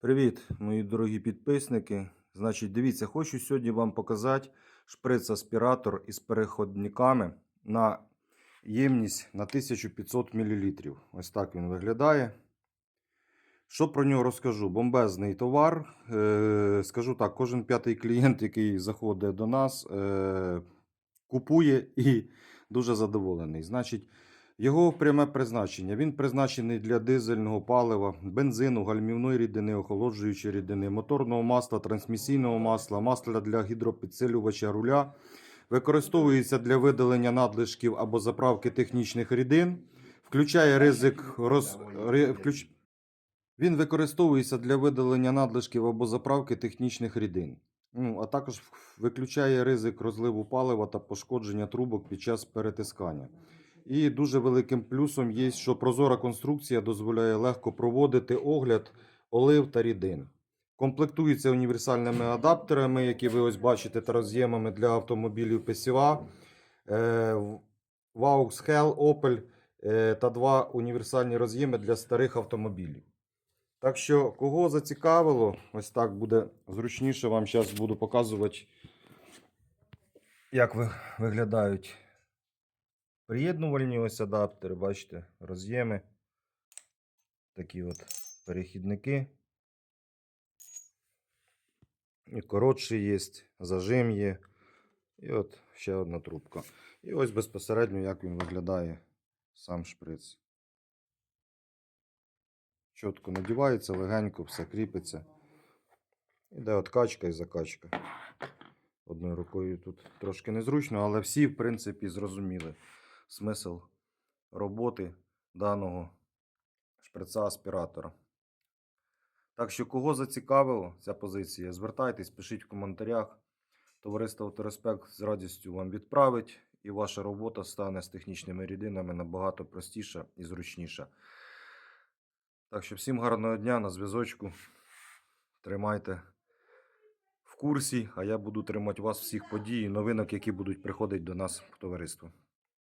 Привіт, мої дорогі підписники. Значить, дивіться, хочу сьогодні вам показати шприц-аспіратор із переходниками на ємність на 1500 мл. Ось так він виглядає. Що про нього розкажу? Бомбезний товар. Е, скажу так, кожен п'ятий клієнт, який заходить до нас, е, купує і дуже задоволений. Значить, його пряме призначення. Він призначений для дизельного палива, бензину, гальмівної рідини, охолоджуючої рідини, моторного масла, трансмісійного масла, масла для гідропідсилювача руля. Використовується для видалення надлишків або заправки технічних рідин. Включає ризик роз... включ... Він використовується для видалення надлишків або заправки технічних рідин. Ну, а також виключає ризик розливу палива та пошкодження трубок під час перетискання. І дуже великим плюсом є, що прозора конструкція дозволяє легко проводити огляд олив та рідин. Комплектується універсальними адаптерами, які ви ось бачите, та роз'ємами для автомобілів PSA, е, Vaux Hell, Opel е, та два універсальні роз'єми для старих автомобілів. Так що, кого зацікавило, ось так буде зручніше. Вам зараз буду показувати, як ви- виглядають приєднувальні ось адаптери. Бачите, роз'єми. Такі от перехідники. І коротший є, зажим є. І от ще одна трубка. І ось безпосередньо, як він виглядає сам шприц. Чітко надівається, легенько, все кріпиться. Іде откачка і закачка. Одною рукою тут трошки незручно, але всі, в принципі, зрозуміли смисл роботи даного шприца аспіратора. Так що, кого зацікавило ця позиція, звертайтесь, пишіть в коментарях. Товариство Автореспект з радістю вам відправить, і ваша робота стане з технічними рідинами набагато простіша і зручніша. Так що всім гарного дня на зв'язочку. Тримайте в курсі, а я буду тримати вас всіх подій і новинок, які будуть приходити до нас в товариство.